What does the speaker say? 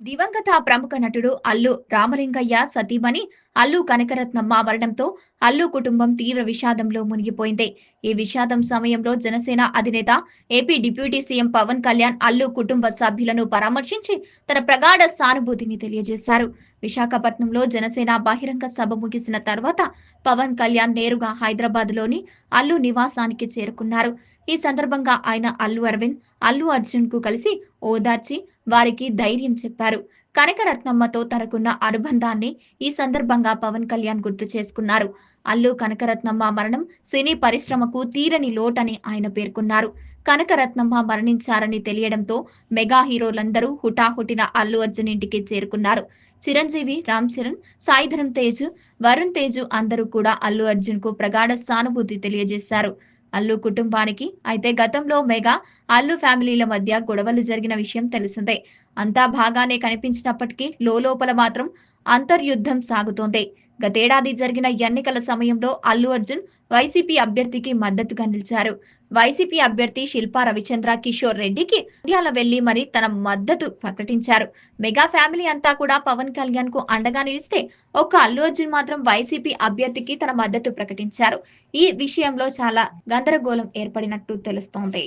దివంగత ప్రముఖ నటుడు అల్లు రామలింగయ్య సతీమణి అల్లు కనకరత్నమ్మ మరణంతో అల్లు కుటుంబం తీవ్ర విషాదంలో మునిగిపోయింది. ఈ విషాదం సమయంలో జనసేన అధినేత AP deputy CM Pawan Kalyan Allu కుటుంబ సభ్యులను పరామర్శించి తన ప్రగాఢ సానుభూతిని తెలియజేశారు. విశాఖపట్నంలో జనసేన బహిరంగ సభ ముగిసిన తర్వాత పవన్ కళ్యాణ్ నేరుగా హైదరాబాద్లోని అల్లు నివాసానికి చేరుకున్నారు. ఈ సందర్భంగా ఆయన అల్లు అరవింద్ అల్లు అర్జున్కు కలిసి ఓదార్చి వారికి ధైర్యం చెప్పారు. కనకరత్నమ్మతో తనకున్న అనుబంధాన్ని ఈ సందర్భంగా పవన్ కళ్యాణ్ గుర్తు చేసుకున్నారు. అల్లు కనకరత్నమ్మ మరణం సినీ పరిశ్రమకు తీరని లోటని ఆయన పేర్కొన్నారు. కనకరత్నమ్మ మరణించారని తెలియడంతో మెగా హీరోలందరూ హుటాహుటిన అల్లు అర్జున్ ఇంటికి చేరుకున్నారు. చిరంజీవి రామ్ చరణ్ సాయిధరం తేజ్ వరుణ్ తేజ్ అందరూ కూడా అల్లు అర్జున్కు ప్రగాఢ సానుభూతి తెలియజేశారు. అల్లు కుటుంబానికి. అయితే గతంలో మెగా అల్లు ఫ్యామిలీల మధ్య గొడవలు జరిగిన విషయం తెలిసిందే. అంతా బాగానే కనిపించినప్పటికీ లోపల మాత్రం అంతర్యుద్ధం సాగుతోంది. గతేడాది జరిగిన ఎన్నికల సమయంలో అల్లు అర్జున్ వైసీపీ అభ్యర్థికి మద్దతుగా నిలిచారు. వైసీపీ అభ్యర్థి శిల్పా రవిచంద్ర కిషోర్ రెడ్డికి నంద్యాల వెళ్ళి మరి తన మద్దతు ప్రకటించారు. మెగా ఫ్యామిలీ అంతా కూడా పవన్ కళ్యాణ్కు అండగా నిలిస్తే ఒక్క అల్లు అర్జున్ మాత్రం వైసీపీ అభ్యర్థికి తన మద్దతు ప్రకటించారు. ఈ విషయంలో చాలా గందరగోళం ఏర్పడినట్టు తెలుస్తోంది.